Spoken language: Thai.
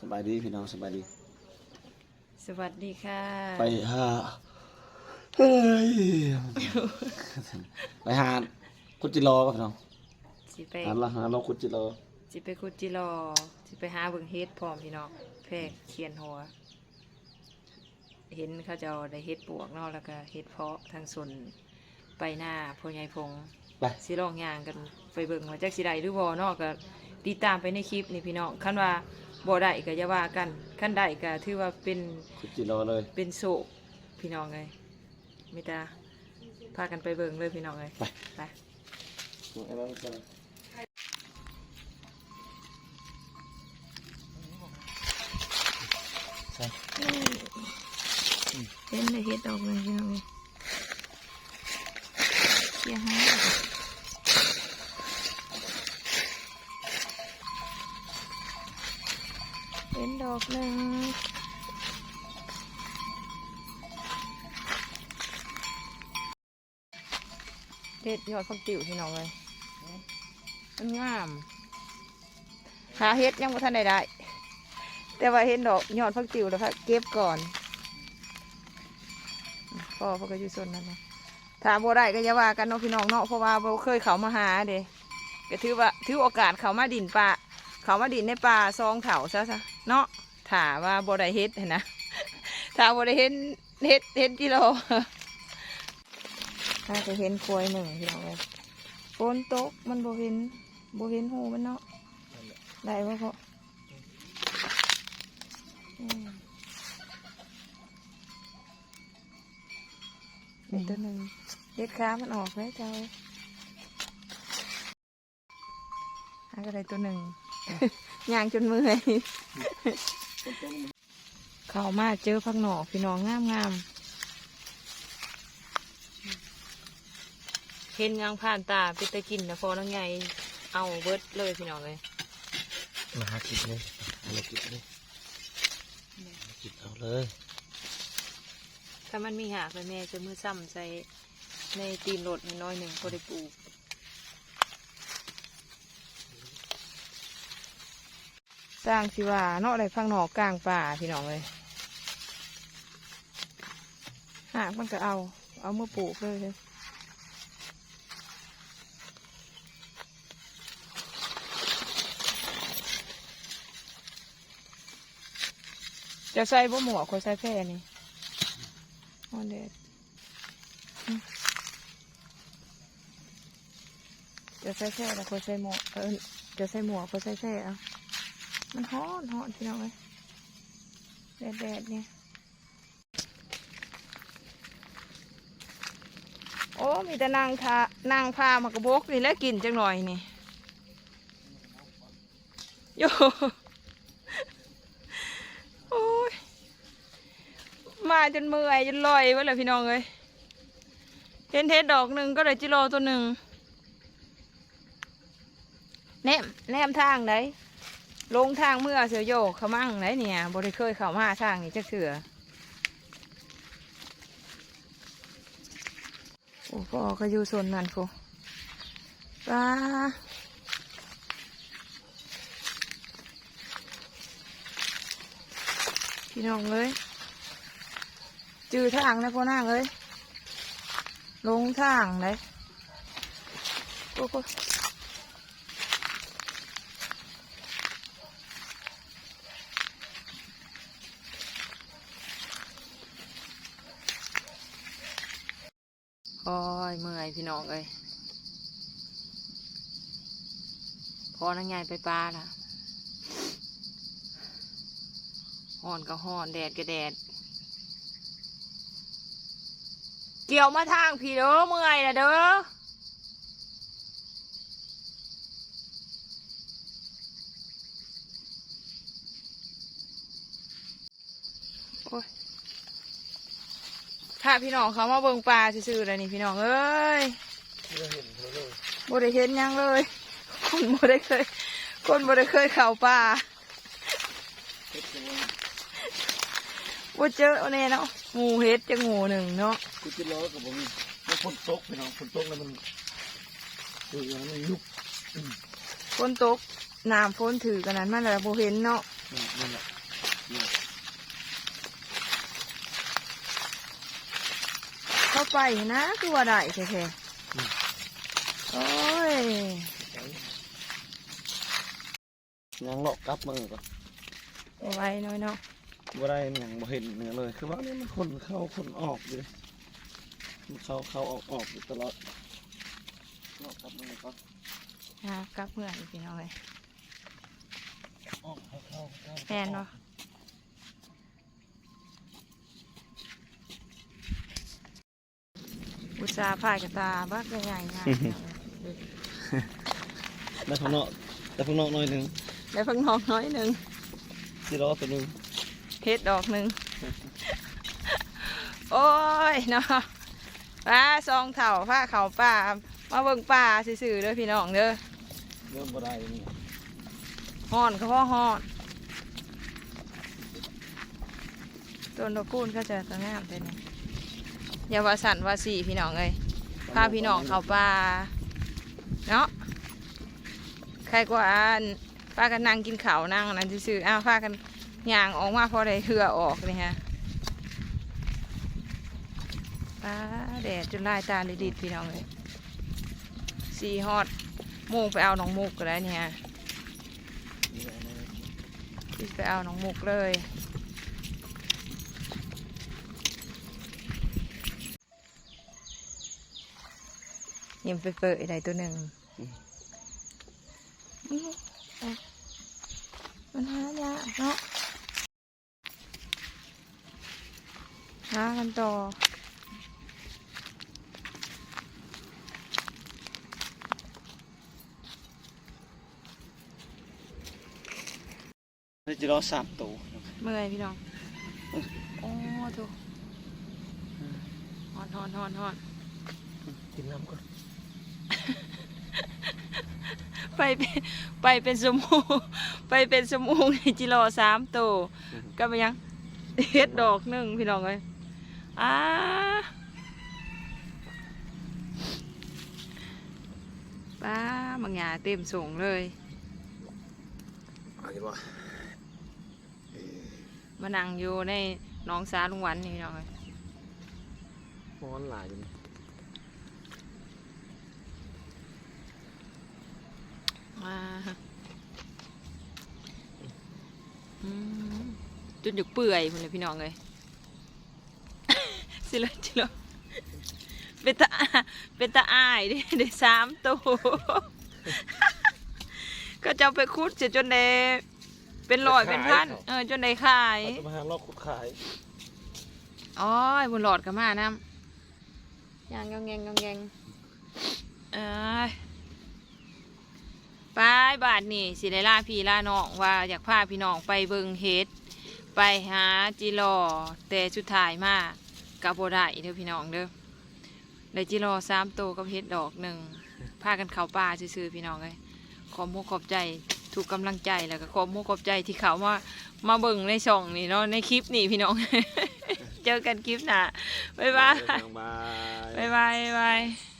สบายดีพี่น้องสบายดี สวัสดีค่ะ ไปหาเฮ้ยไปหาคุจิโร่กับพี่น้องสิไปหาละหาเราคุจิโร่สิไปคุดจิรอสิไปหาเบิ่งเฮ็ดพร้อมพี่น้องแพรกเขียนหัว เห็นเขาจะเอาได้เฮ็ดปวกเนาะแล้วก็เฮ็ดเพาะทางส่วนไปหน้าพ่อใหญ่พงไป สิลองย่างกันไปเบิ่งว่าจักสิได้หรือบ่เนาะก็ติดตามไปในคลิปนี่พี่น้องคันว่า บ่ได้ก็อย่าว่ากันคันได้ก็ถือว่าเป็นคุจิโร่เลย เป็นโศกพี่น้องเลยมิตาพากันไปเบิ่งเลยพี่น้องเลยไป ไปไอ้บ้าไปใช่เห็นเลยเฮ็ดดอกเลยพี่น้องเลยเสียหาย อกหนึ่งเด็ดยอดฟักติ๋วพี่น้องเลยมันงาม หาเฮ็ดยังบ่ทันได้ได้ แต่ว่าเห็นดอกยอดฟักติ๋วแล้วค่ะเก็บก่อนพ่อพ่อก็อยู่ส่วนนั้นนะถามบ่ได้ก็อย่าว่ากันเนาะพี่น้องเนาะเพราะว่าบ่เคยเขามาหาเด้ก็ถือว่าถือโอกาสเขามาดินป่าเขามาดินในป่าซองเถาซะซะเนาะ ถาว่าบ่ได้เฮ็ดหั้นนะถ้าบ่ได้เห็นเฮ็ดเฮ็ดกิโลถ้าจะเห็นกล้วยหนึ่งพี่น้องเลยฝนตกมันบ่เห็นบ่เห็นหูมันเนาะได้บ่พออืมเป็นตัวหนึ่งเด็ดขามันออกแล้วเจ้าหากระไรตัวหนึ่งย่างจนเมื่อย เข้ามาเจอพักหนอกพี่น้องงามงามๆเห็นยางผ่านตาไปตะกินนะพอน้องใหญ่เอาเบิดเลยพี่น้องเลยมาหากินเลยหาเรากินเลยหากินเอาเลย ถ้ามันมีหากเลยแม่จะมือซ้ำใส่ในตีนรถน้อยๆหนึ่งพอได้ปลูก สร้างสิว่าเนาะได้พังหนอกกลางป่าพี่น้องเลยหากมันก็เอา เอามาปลูกเลยเลยจะใส่บ่หมวกคอยใส่แพร่นี่ออนเดดจะใส่แค่แล้วคนใส่หมวกเออจะใส่หมวกคนใส่แค่เอา มันฮ้อนฮ้อนพี่น้องเลยแดดแดดเนี่ย โอ้มีแต่นางทานางพามากระบกนี่แล้วกินจังหน่อยนี่โยโอ้ย มาจนเมื่อยจนลอยไว้เลยพี่น้องเลยเห็นเทศดอกหนึ่งก็ได้จิโลตัวหนึ่งแนมแนมทางไหน ลงทางเมื่อเสือโยกเขมั่งไหนเนี่ยบริเคยเข้ามาทางนี้จะเสือโอ้พ่อก็อยู่ส่วนนั้นฟูปลาพี่น้องเลยจือทางนะพ่อนางเอ้ยลงทางเลยโอ้โห โอ้ยเมื่อยพี่น้องเอ้ยพอนังไงไปปลาล่ะห่อนก็ห่อนแดดก็แดด เกี่ยวมาทางพี่เด้อเมื่อยนะเด้อโอ้ย ถ้าพี่น้องเขามาเบิ่งปลาซื่อๆเลยนี่พี่น้องเอ้ยบ่ได้เห็นหยังเลย คนบ่ได้เคย คนบ่ได้เคยเข้าป่าบ่เจอแน่เนาะหมูเฮ็ดจะงูหนึ่งเนาะคุจิโร่กับผมมันฝนตกพี่น้องฝนตกแล้วมันคือมันยุบฝนตกน้ำฝนถือกันนั้นมันแล้วบ่เห็นเนาะ แนี่นี่แหละนี่ เข้า ไปนะคือว่าได้แค่ๆโอ้ยยังเลาะกลับมือก่อนเอาไว้น้อยเนาะบ่ได้หยังบ่เห็นเนื้อเลย คือว่านี่มันคนเข้าคนออกอยู่มันเข้าเข้าออกออกอยู่ตลอดเลาะกลับมือก่อนหากลับเมื่ออีกพี่น้องเลยออกเข้าเข้าเข้าแทนเนาะ อุตส่าห์พายกระตาบักใหญ่ๆนะแล้วข้างนอกแล้วข้างนอกหน่อยหนึงแล้วพังน้องน้อยหนึ่งสิล้อตัวหนึงเพชรดอกหนึ่งโอ้ยเนาะป้าซองเถ่าผ้าเขาวป่ามาเบิ่งป่าซื่อๆเด้อพี่น้องเด้อเริ่มบ่ได้นี่ฮ้อนก็เพราะฮ้อนต้นดอกคูณก็จะตะงามไปเนี่ย อย่าว่าสันว่าสี่พี่น้องเลยพาพี่น้องเขาป่าเนาะใครกว่าอันพากันนั่งกินข้าวนั่งอันนั้นซื่อๆอ้าวพากันย่างออกมาพอได้เหือออกเลยฮะป้าแดดจนลายตาลิดิดพี่น้องเลยสีฮอดโมงไปเอาน้องมุกก็ได้เนี่ยนี่แหละไปเอาน้องมุกเลย ยังไปเปิดอะไรตัวหนึ่งอื้ออะมันหายากเนาะหากันต่อนี่จะล้อสามตัวเมื่อยพี่น้อง โอ้ถูกฮอนฮอนฮอนฮอนกินน้ำก่อน ไปเป็นไปเป็นสมูไปเป็นสมูในจิโร่สามตัวก็ไปยังเฮ็ดดอกหนึ่งพี่น้องเลยอ้าป้าบางอย่างเต็มสูงเลยเอาอีกว่ามานั่งอยู่ในหน้องสาลุงหวันนี่พี่น้องเลยร้อนหลายอยู่ มาอืมจนหยุกเปื่อยหมดเลยพี่น้องเลยสิเลยจิโร่เป็นตาเป็นตาอายเด้ได้สามตัวก็จะเอาไปคุดเสียจนได้เป็นร้อยเป็นพันเออจนได้ขายเราจะมาหาลอกขุดขายอ๋อบุญหลอดกับมาน้ำยางยองแงงยองแงงเอ้ย ไปบาทนี่สิได้ล่าพี่ล่าน้องว่าอยากพาพี่น้องไปเบิงเฮ็ดไปหาจิรอแต่สุดท้ายมากับโบได้เด้อพี่น้องเด้อได้จิรอสามโตวกับเฮ็ดดอกหนึ่งพากันเข้าป่าซื่อๆพี่น้องเลยขอมกขอบใจถูกกำลังใจแล้วก็ขอมกขอบใจที่เขามามาเบิ่งในช่องนี่เนาะในคลิปนี่พี่น้อง เจอกันคลิปหน้าบ๊ายบายบายบ๊ายบายบ๊ายบาย